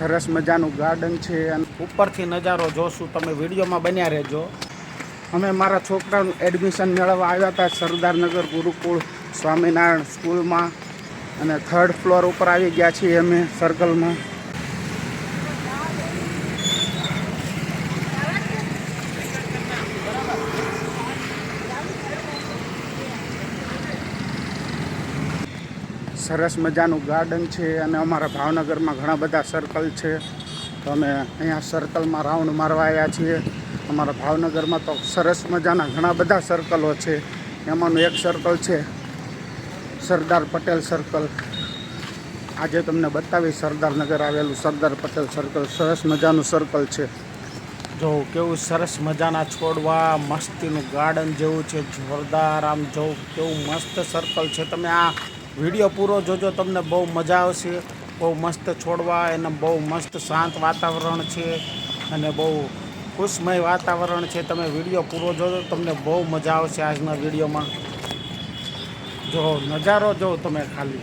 સરસ મજાનું ગાર્ડન છે અને ઉપરથી નજારો જોશું. તમે વિડીયોમાં બન્યા રહેજો. અમે મારા છોકરાનું એડમિશન મેળવવા આવ્યા હતા સરદારનગર ગુરુકુળ સ્વામિનારાયણ સ્કૂલમાં અને થર્ડ ફ્લોર ઉપર આવી ગયા છીએ અમે સર્કલમાં સરસ મજાનું ગાર્ડન છે અને અમારા ભાવનગરમાં ઘણા બધા સર્કલ છે. તો અમે અહીંયા સર્કલમાં રાઉન્ડ મારવા આવ્યા છીએ. અમારા ભાવનગરમાં તો સરસ મજાના ઘણા બધા સર્કલો છે. એમાંનું એક સર્કલ છે સરદાર પટેલ સર્કલ આજે તમને બતાવી સરદારનગર આવેલું સરદાર પટેલ સર્કલ સરસ મજાનું સર્કલ છે. જો કેવું સરસ મજાના છોડવા, મસ્તીનું ગાર્ડન જેવું છે, જોરદાર આમ જો કેવું મસ્ત સર્કલ છે. તમે આ વીડિયો પૂરો જોજો, તમને બહુ મજા આવશે. બહુ મસ્ત છોડવા, એને બહુ મસ્ત શાંત વાતાવરણ છે અને બહુ ખુશમય વાતાવરણ છે. તમે વીડિયો પૂરો જોજો, તમને બહુ મજા આવશે આજના વિડીયોમાં. જો, નજારો જો તમે ખાલી.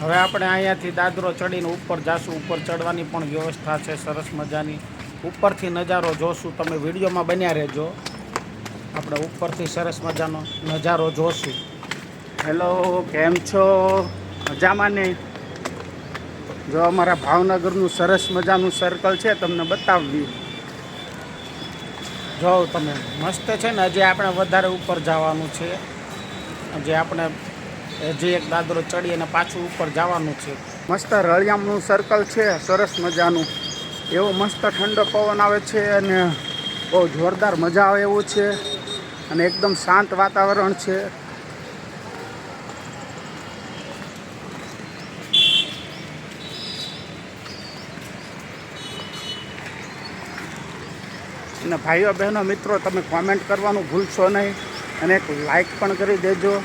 હવે આપણે અહીંયાથી દાદરો ચડીને ઉપર જાશું. ઉપર ચડવાની પણ વ્યવસ્થા છે, સરસ મજાની. ઉપરથી નજારો જોશું. તમે વિડીયોમાં બન્યા રહેજો. આપણે ઉપરથી સરસ મજાનો નજારો જોશું. હેલો, કેમ છો? મજામાં ને? જો અમારા ભાવનગરનું સરસ મજાનું સર્કલ છે, તમને બતાવ્યું જો તમે મસ્ત છે ને, હજી આપણે વધારે ઉપર જવાનું છે. હજી આપણે હજી એક દાદરો ચડી અને પાછું ઉપર જવાનું છે. મસ્ત રળિયામનું સર્કલ છે, સરસ મજાનું. એવો મસ્ત ઠંડો પવન આવે છે અને બહુ જોરદાર મજા આવે એવું છે. અને એકદમ શાંત વાતાવરણ છે. અને ભાઈઓ બહેનો, મિત્રો, તમે કોમેન્ટ કરવાનું ભૂલશો નહીં અને એક લાઈક પણ કરી દેજો.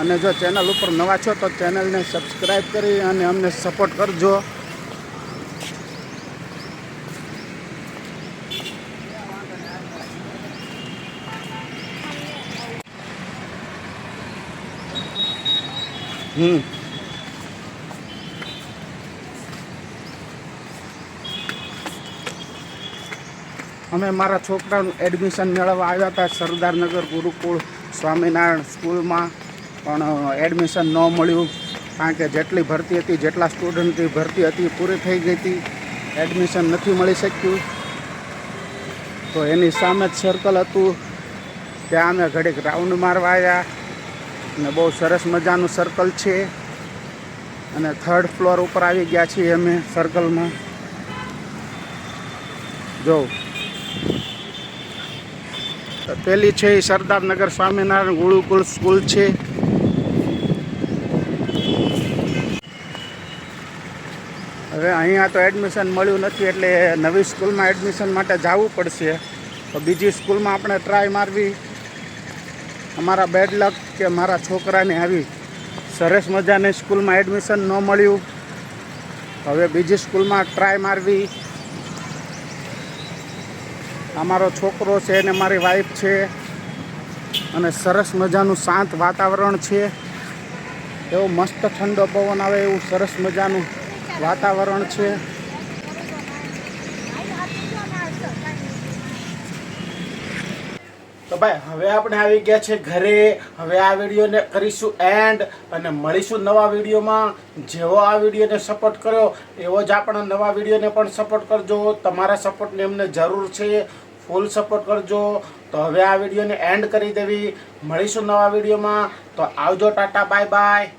અને જો ચેનલ ઉપર નવા છો તો ચેનલને સબસ્ક્રાઈબ કરી અને અમને સપોર્ટ કરજો. હમ. અમે મારા છોકરાનું એડમિશન મેળવવા આવ્યા હતા સરદારનગર ગુરુકુળ સ્વામિનારાયણ સ્કૂલમાં. પણ એડમિશન ન મળ્યું કારણ કે જેટલી ભરતી હતી, જેટલા સ્ટુડન્ટની ભરતી હતી પૂરી થઈ ગઈ હતી. એડમિશન નથી મળી શક્યું. તો એની સામે જ સર્કલ હતું. ત્યાં અમે ઘડીક રાઉન્ડ મારવા આવ્યા. અને બહુ સરસ મજાનું સર્કલ છે. અને થર્ડ ફ્લોર ઉપર આવી ગયા છીએ અમે સર્કલમાં જોઉં પેલી છે એ સરદારનગર સ્વામિનારાયણ ગુરુકુળ સ્કૂલ છે. હવે અહીંયા તો એડમિશન મળ્યું નથી એટલે નવી સ્કૂલમાં એડમિશન માટે જવું પડશે. તો બીજી સ્કૂલમાં આપણે ટ્રાય મારવી. અમારા બેડ લક કે મારા છોકરાને આવી સરસ મજાની સ્કૂલમાં એડમિશન ન મળ્યું. હવે બીજી સ્કૂલમાં ટ્રાય મારવી. અમારો છોકરો છે અને મારી વાઈફ છે. અને સરસ મજાનું શાંત વાતાવરણ છે. એવો મસ્ત ઠંડો પવન આવે એવું સરસ મજાનું વાતાવરણ છે. તો ભાઈ, હવે આપણે આવી ગયા છે ઘરે. હવે આ વિડીયોને કરીશું એન્ડ અને મળીશું નવા વિડીયોમાં. જેવો આ વિડીયોને સપોર્ટ કર્યો, એવો જ આપણા નવા વિડીયોને પણ સપોર્ટ કરજો. તમારા સપોર્ટની અમને જરૂર છે. ફૂલ સપોર્ટ કરજો. તો હવે આ વિડીયોને એન્ડ કરી દેવી. મળીશું નવા વિડીયોમાં. તો આવજો ટાટા બાય બાય